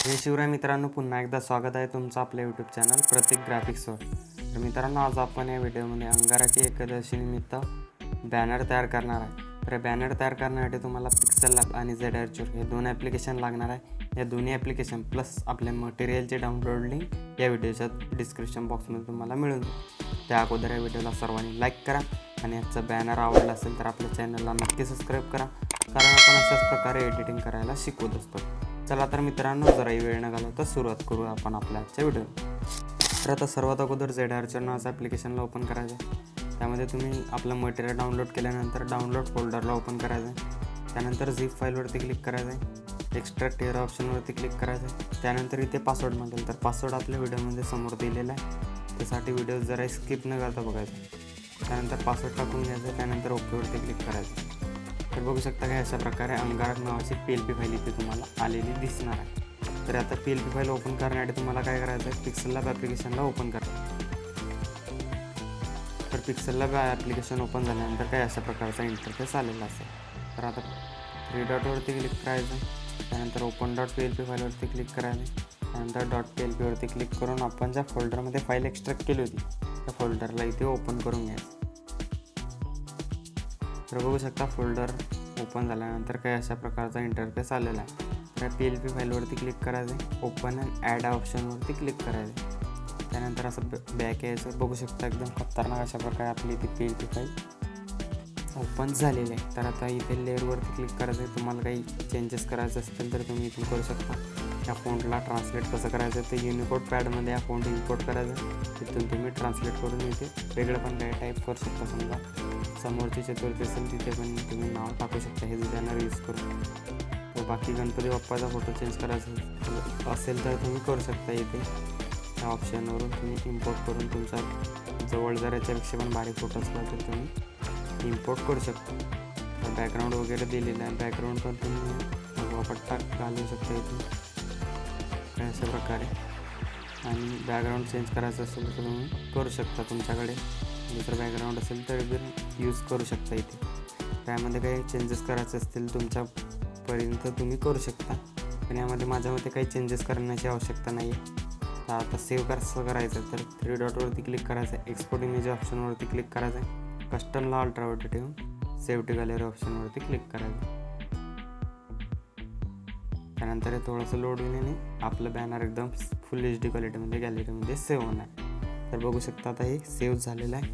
हे शिवराय मित्रांनो पुन्हा एकदा स्वागत आहे तुमचं आपल्या यूट्यूब चॅनल प्रतीक ग्राफिक्सवर तर मित्रांनो आज आपण या व्हिडिओमध्ये अंगाराची एकादशीनिमित्त बॅनर तयार करणार आहे. तर बॅनर तयार करण्यासाठी तुम्हाला पिक्सल लॅब आणि झेड आर्चर हे दोन ॲप्लिकेशन लागणार आहे. या दोन्ही ॲप्लिकेशन प्लस आपल्या मटेरियलचे डाउनलोड लिंक या व्हिडिओच्या डिस्क्रिप्शन बॉक्समध्ये तुम्हाला मिळून जाईल. त्या अगोदर या व्हिडिओला सर्वांनी लाईक करा आणि याचा बॅनर आवडला असेल तर आपल्या चॅनलला नक्की सबस्क्राईब करा. कारण आपण अशाच प्रकारे एडिटिंग करायला शिकवत असतो. चला तर मित्रांनो जराही वेळ न घालवता सुरुवात करू आपण आपल्या आजच्या व्हिडिओ तर आता सर्वात अगोदर झेड आरच्या नावाचं ॲप्लिकेशनला ओपन करायचं आहे. त्यामध्ये तुम्ही आपलं मटेरियल डाउनलोड केल्यानंतर डाउनलोड फोल्डरला ओपन करायचं आहे. त्यानंतर झिप फाईलवरती क्लिक करायचं आहे. एक्स्ट्रॅक्ट हेअर ऑप्शनवरती क्लिक करायचं आहे. त्यानंतर इथे पासवर्ड मागेल तर पासवर्ड आपल्या व्हिडिओमध्ये समोर दिलेला आहे. त्यासाठी व्हिडिओ जरा स्किप न करता बघायचा त्यानंतर पासवर्ड टाकून घ्यायचं त्यानंतर ओकेवरती क्लिक करायचं तर बघू शकता काय अशा प्रकारे अंगारक नावाची पी एल पी फाईल इथे तुम्हाला आलेली दिसणार आहे. तर आता P L P file open करण्यासाठी तुम्हाला काय करायचं आहे? पिक्सल लॅब ॲप्लिकेशनला ओपन करा. तर पिक्सल लॅब ॲप्लिकेशन ओपन झाल्यानंतर काय अशा प्रकारचा इंटरफेस आलेला असेल. तर आता थ्री डॉटवरती क्लिक करायचं त्यानंतर open dot P L P फाईलवरती click करायचं त्यानंतर डॉट पी एल पीवरती क्लिक करून आपण ज्या फोल्डरमध्ये फाईल एक्स्ट्रॅक्ट केली होती त्या फोल्डरला इथे ओपन करून घ्यायचं. तर बघू शकता फोल्डर ओपन झाल्यानंतर काही अशा प्रकारचा इंटरफेस आलेला आहे. तर पी एल पी फाईलवरती क्लिक करायचं ओपन अँड ॲड ऑप्शनवरती क्लिक करायचं त्यानंतर असं बॅक यायचं. बघू शकता एकदम खतरनाक अशा प्रकारे आपली ती P L P file open झालेली आहे. तर आता इथे लेअरवरती क्लिक करायचं आहे. तुम्हाला काही चेंजेस करायचे असतील तर तुम्ही इथून करू शकता. या फोनला ट्रान्सलेट कसं करायचं ते युनिकोड पॅडमध्ये या फोन इम्पोर्ट करायचं. तिथून तुम्ही ट्रान्सलेट करून इथे वेगळं पण काही टाईप करू शकता समजा. समोरची चतुर्थी असेल तिथे पण तुम्ही नाव टाकू शकता. हे डिझायनर यूज करून. व बाकी गणपती बाप्पाचा फोटो चेंज करायचा असेल तर तुम्ही करू शकता इथे. त्या ऑप्शनवरून तुम्ही इम्पोर्ट करून तुमचा जवळ जर याच्यापेक्षा पण बारीक फोटो असला तर तुम्ही इम्पोर्ट करू शकता. बॅकग्राऊंड वगैरे दिलेलं आहे. बॅकग्राऊंड पण तुम्ही पट्टा घालू शकता इथे. अशा प्रकारे. आणि बॅकग्राऊंड चेंज करायचं असेल तर तुम्ही करू शकता तुमच्याकडे. दुसरं बॅकग्राऊंड असेल तर पण यूज करू शकता इथे. त्यामध्ये काही चेंजेस करायचे असतील तुमच्यापर्यंत तुम्ही करू शकता. पण यामध्ये माझ्या मते काही चेंजेस करण्याची आवश्यकता नाही आहे तर आता सेव्ह कसं करायचं तर थ्री डॉटवरती क्लिक करायचं आहे. एक्सपोर्ट इमेज ऑप्शनवरती क्लिक करायचं आहे. कस्टमला अल्ट्रावरती ठेवून सेव्ह टू गॅलरी ऑप्शनवरती क्लिक करायचं त्यानंतर हे थोडंसं लोड होण्याने आपलं बॅनर एकदम फुल एच डी क्वालिटीमध्ये गॅलरीमध्ये सेव्ह होणार तर बघू शकता आता हे सेव्ह झालेलं आहे.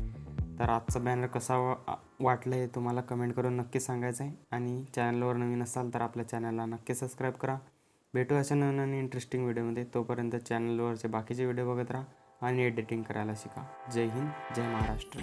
तर आजचा बॅनर कसा वा वाटलं हे तुम्हाला कमेंट करून नक्की सांगायचं आहे. आणि चॅनलवर नवीन असाल तर आपल्या चॅनलला नक्की सबस्क्राईब करा. भेटू अशा नवीन आणि इंटरेस्टिंग व्हिडिओमध्ये तोपर्यंत चॅनलवरचे बाकीचे व्हिडिओ बघत राहा आणि एडिटिंग करायला शिका. जय हिंद जय महाराष्ट्र.